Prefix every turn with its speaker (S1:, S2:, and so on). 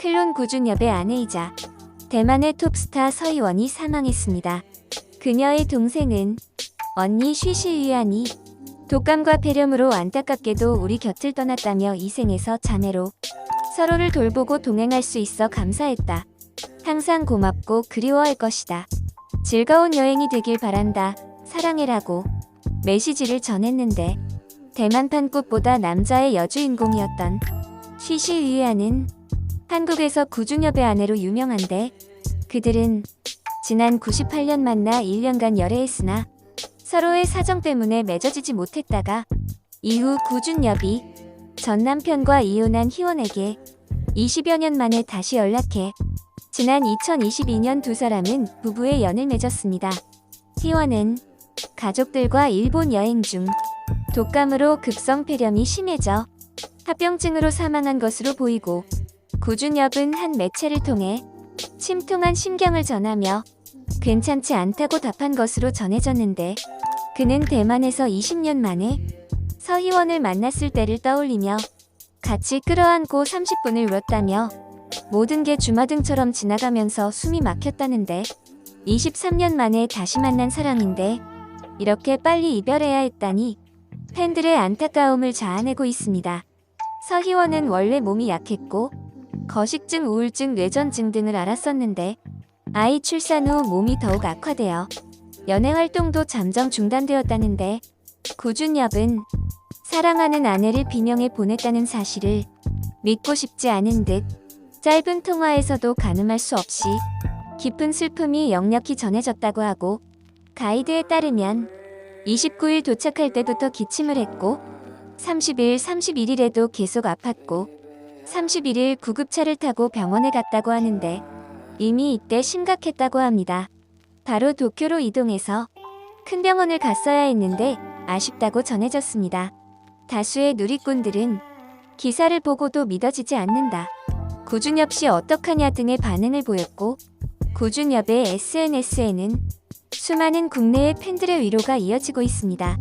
S1: 클론 구준엽의 아내이자 대만의 톱스타 서희원이 사망했습니다. 그녀의 동생은 언니 쉬시위안이 독감과 폐렴으로 안타깝게도 우리 곁을 떠났다며 이 생에서 자매로 서로를 돌보고 동행할 수 있어 감사했다. 항상 고맙고 그리워할 것이다. 즐거운 여행이 되길 바란다. 사랑해라고 메시지를 전했는데 대만판 꽃보다 남자의 여주인공이었던 쉬시위안은 한국에서 구준엽의 아내로 유명한데 그들은 지난 98년 만나 1년간 열애했으나 서로의 사정 때문에 맺어지지 못했다가 이후 구준엽이 전 남편과 이혼한 희원에게 20여 년 만에 다시 연락해 지난 2022년 두 사람은 부부의 연을 맺었습니다. 희원은 가족들과 일본 여행 중 독감으로 급성 폐렴이 심해져 합병증으로 사망한 것으로 보이고 구준엽은 한 매체를 통해 침통한 심경을 전하며 괜찮지 않다고 답한 것으로 전해졌는데 그는 대만에서 20년 만에 서희원을 만났을 때를 떠올리며 같이 끌어안고 30분을 울었다며 모든 게 주마등처럼 지나가면서 숨이 막혔다는데 23년 만에 다시 만난 사람인데 이렇게 빨리 이별해야 했다니 팬들의 안타까움을 자아내고 있습니다. 서희원은 원래 몸이 약했고 거식증, 우울증, 뇌전증 등을 앓았었는데 아이 출산 후 몸이 더욱 악화되어 연애 활동도 잠정 중단되었다는데 구준엽은 사랑하는 아내를 비명에 보냈다는 사실을 믿고 싶지 않은 듯 짧은 통화에서도 가늠할 수 없이 깊은 슬픔이 역력히 전해졌다고 하고 가이드에 따르면 29일 도착할 때부터 기침을 했고 30일, 31일에도 계속 아팠고 31일 구급차를 타고 병원에 갔다고 하는데 이미 이때 심각했다고 합니다. 바로 도쿄로 이동해서 큰 병원을 갔어야 했는데 아쉽다고 전해졌습니다. 다수의 누리꾼들은 기사를 보고도 믿어지지 않는다. 구준엽 씨 어떡하냐 등의 반응을 보였고 구준엽의 SNS에는 수많은 국내의 팬들의 위로가 이어지고 있습니다.